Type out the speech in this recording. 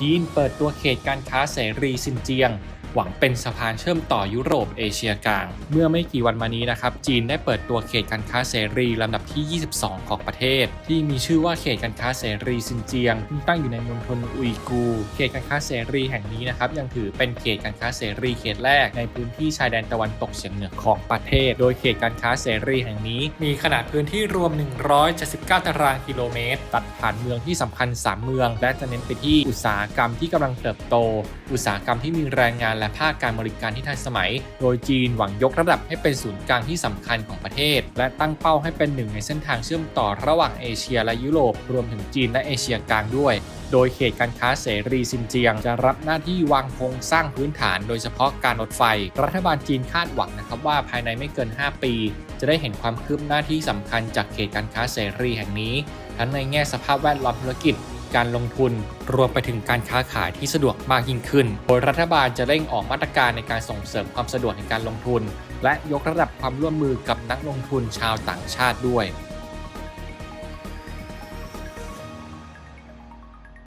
จีนเปิดตัวเขตการค้าเสรีซินเจียง หวังเป็นสะพานเชื่อมต่อยุโรปเอเชียกลาง เมื่อไม่กี่วันมานี้นะครับ จีนได้เปิดตัวเขตการค้าเสรีลำดับที่ 22 ของประเทศ ที่มีชื่อว่าเขตการค้าเสรีซินเจียง ตั้งอยู่ในมณฑลอุยกู เขตการค้าเสรีแห่งนี้นะครับยังถือเป็นเขตการค้าเสรีเขตแรกในพื้นที่ชายแดนตะวันตกเฉียงเหนือของประเทศ โดยเขตการค้าเสรีแห่งนี้ มีขนาดพื้นที่รวม 179 ตารางกิโลเมตร ตัดผ่านเมืองที่สำคัญ 3 เมือง และจะเน้นไปที่อุตสาหกรรมที่กำลังเติบโต อุตสาหกรรมที่มีแรงงานและภาคการบริการที่ทันสมัย โดยจีนหวังยกระดับให้เป็นศูนย์กลางที่สำคัญของประเทศ และตั้งเป้าให้เป็นหนึ่งในเส้นทางเชื่อมต่อระหว่างเอเชียและยุโรป รวมถึงจีนและเอเชียกลางด้วยโดยเขตการค้าเสรีซินเจียง จะรับหน้าที่วางโครงสร้างพื้นฐานโดยเฉพาะการรถไฟ รัฐบาลจีนคาดหวังนะครับว่าภายในไม่เกิน 5 ปี จะได้เห็นความคืบหน้าที่สำคัญจากเขตการค้าเสรีแห่งนี้ ทั้งในแง่สภาพแวดล้อมธุรกิจ การลงทุน รวมไปถึงการค้าขายที่สะดวกมากยิ่งขึ้น โดยรัฐบาลจะเร่งออกมาตรการในการส่งเสริมความสะดวกในการลงทุน และยกระดับความร่วมมือกับนักลงทุนชาวต่างชาติด้วย